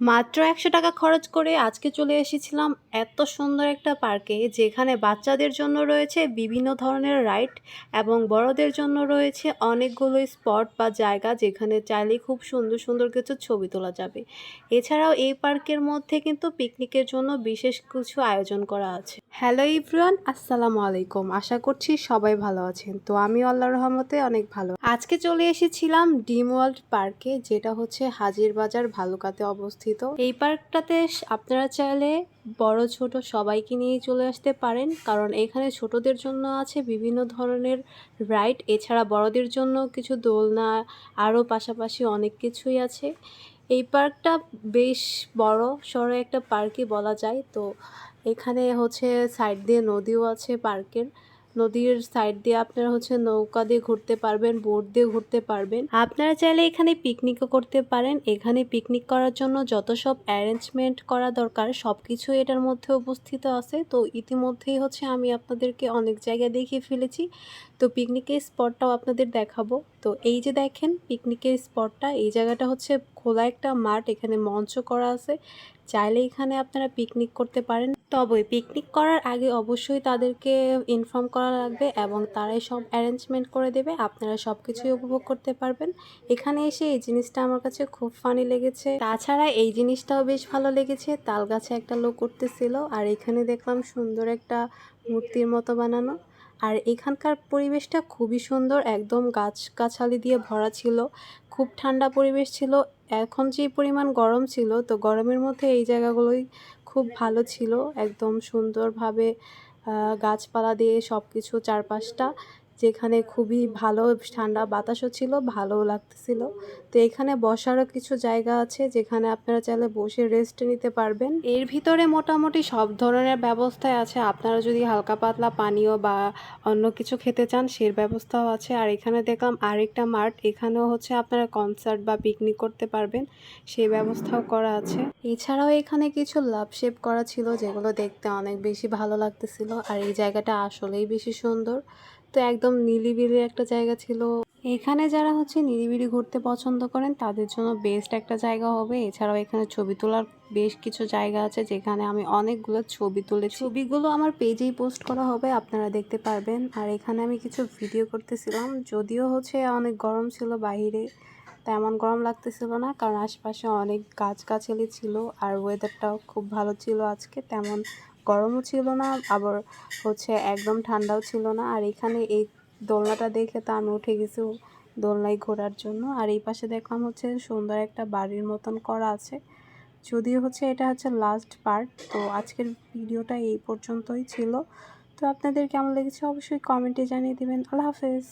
মাত্র একশো টাকা খরচ করে আজকে চলে এসেছিলাম এত সুন্দর একটা পার্কে, যেখানে বাচ্চাদের জন্য রয়েছে বিভিন্ন ধরনের রাইড এবং বড়দের জন্য রয়েছে অনেকগুলো স্পট বা জায়গা যেখানে চাইলে খুব সুন্দর সুন্দর কিছু ছবি তোলা যাবে। এছাড়াও এই পার্কের মধ্যে কিন্তু পিকনিকের জন্য বিশেষ কিছু আয়োজন করা আছে। হ্যালো ইভরান আসসালামু আলাইকুম। আশা করছি সবাই ভালো আছেন। তো আমি আল্লাহ রহমতে অনেক ভালো। আজকে চলে এসেছিলাম ডিম ওয়ার্ল্ড পার্কে, যেটা হচ্ছে হাজির বাজার ভালুকাতে অবস্থিত। এই পার্কটাতে আপনারা চাইলে বড়, ছোট সবাইকে নিয়ে চলে আসতে পারেন, কারণ এখানে ছোটদের জন্য আছে বিভিন্ন ধরনের রাইড। এছাড়া বড়দের জন্য কিছু দোলনা, আরও পাশাপাশি অনেক কিছুই আছে। এই পার্কটা বেশ বড় সড়ো একটা পার্কই বলা যায়। তো এখানে হচ্ছে সাইড দিয়ে নদীও আছে পার্কের। নদীর সাইড দিয়ে আপনারা হচ্ছে নৌকা দিয়ে ঘুরতে পারবেন বোট দিয়ে ঘুরতে পারবেন। আপনারা চাইলে এখানে পিকনিকও করতে পারেন। এখানে পিকনিক করার জন্য যত সব অ্যারেঞ্জমেন্ট করা দরকার, সব কিছু এটার মধ্যে উপস্থিত আছে। তো ইতিমধ্যেই হচ্ছে আমি আপনাদেরকে অনেক জায়গা দেখিয়ে ফেলেছি। তো পিকনিকের স্পটটাও আপনাদের দেখাবো। তো এই যে দেখেন পিকনিকের স্পটটা এই জায়গাটা হচ্ছে খোলা একটা মাঠ, এখানে মঞ্চ করা আছে। চাইলে এখানে আপনারা পিকনিক করতে পারেন। তবে পিকনিক করার আগে অবশ্যই তাদেরকে ইনফর্ম করা লাগবে এবং তারাই সব অ্যারেঞ্জমেন্ট করে দেবে। আপনারা সব কিছুই উপভোগ করতে পারবেন। এখানে এসে এই জিনিসটা আমার কাছে খুব ফানি লেগেছে। তাছাড়া এই জিনিসটাও বেশ ভালো লেগেছে। তাল গাছে একটা লোক করতেছিল আর এখানে দেখলাম সুন্দর একটা মূর্তির মতো বানানো। আর এখানকার পরিবেশটা খুবই সুন্দর। একদম গাছগাছালি দিয়ে ভরা ছিল। খুব ঠান্ডা পরিবেশ ছিল এখন যে পরিমাণ গরম ছিল, তো গরমের মধ্যে এই জায়গাগুলোই খুব ভালো ছিল। একদম সুন্দরভাবে গাছপালা দিয়ে সব কিছু চারপাশটা। যেখানে খুবই ভালো ঠান্ডা বাতাসও ছিল, ভালোও লাগতেছিল। তো এখানে বসারও কিছু জায়গা আছে যেখানে আপনারা চাইলে বসে রেস্ট নিতে পারবেন। এর ভিতরে মোটামুটি সব ধরনের ব্যবস্থাই আছে। আপনারা যদি হালকা পাতলা পানীয় বা অন্য কিছু খেতে চান, সের ব্যবস্থাও আছে। আর এখানে দেখলাম আরেকটা মাঠ, এখানেও হচ্ছে আপনারা কনসার্ট বা পিকনিক করতে পারবেন। সেই ব্যবস্থাও করা আছে। এছাড়াও এখানে কিছু লাভ শেপ করা ছিল, যেগুলো দেখতে অনেক বেশি ভালো লাগতেছিল। আর এই জায়গাটা আসলেই বেশি সুন্দর। তো একদম নিলিবিলি একটা জায়গা ছিল। এখানে যারা হচ্ছে নিরিবিলি ঘুরতে পছন্দ করেন, তাদের জন্য বেস্ট একটা জায়গা হবে। এছাড়াও এখানে ছবি তোলার বেশ কিছু জায়গা আছে, যেখানে আমি অনেকগুলো ছবি তুলে ছবিগুলো আমার পেজেই পোস্ট করা হবে, আপনারা দেখতে পারবেন। আর এখানে আমি কিছু ভিডিও করতেছিলাম, যদিও হচ্ছে অনেক গরম ছিল বাইরে। তেমন গরম লাগতেছিল না, কারণ আশেপাশে অনেক গাছগাছালি ছিল আর ওয়েদারটাও খুব ভালো ছিল আজকে, তেমন গরমও ছিল না, আবার হচ্ছে একদম ঠান্ডাও ছিল না। আর এখানে এই দোলনাটা দেখে তো আমি উঠে গেছি দোলনায় ঘোরার জন্য। আর এই পাশে দেখলাম হচ্ছে সুন্দর একটা বাড়ির মতন করা আছে। যদিও হচ্ছে এটা হচ্ছে লাস্ট পার্ট তো আজকের ভিডিওটা এই পর্যন্তই ছিল। তো আপনাদের কেমন লেগেছে অবশ্যই কমেন্টে জানিয়ে দেবেন। আল্লাহ হাফেজ।